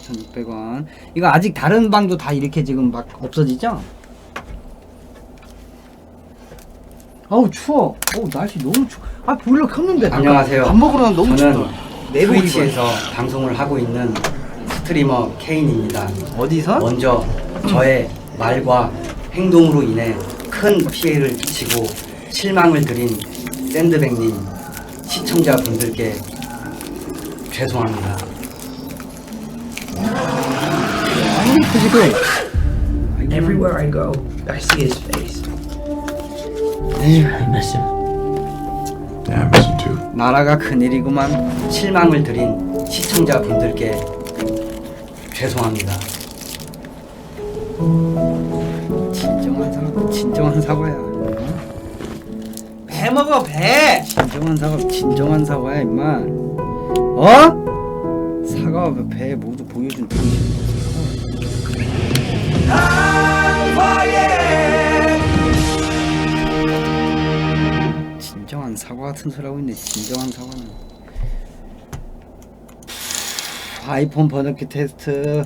4,600원. 이거 아직 다른 방도 다 이렇게 지금 막 없어지죠? 아우 추워. 어우 날씨 너무 추워. 아 보일러 켰는데. 안녕하세요. 밥 먹으러 가면 너무 저는 춥다. 트위치에서 방송을 하고 있는 스트리머 케인입니다. 어디서? 먼저 저의 말과 행동으로 인해 큰 피해를 끼치고 실망을 드린 샌드백님 시청자분들께 죄송합니다. 아니 그 지금. Everywhere I go, I see his face. 에휴, I miss him. Yeah, I miss him too. 나라가 큰일이구만. 실망을 드린 시청자분들께 죄송합니다. 진정한 사과, 진정한 사과야. 배 먹어 배. 진정한 사과, 진정한 사과야 임마. 어? 사과와 배 모두 보여준 당신. 진정한 사과 같은 소리 하고 있네. 진정한 사과는. 아이폰 번역기 테스트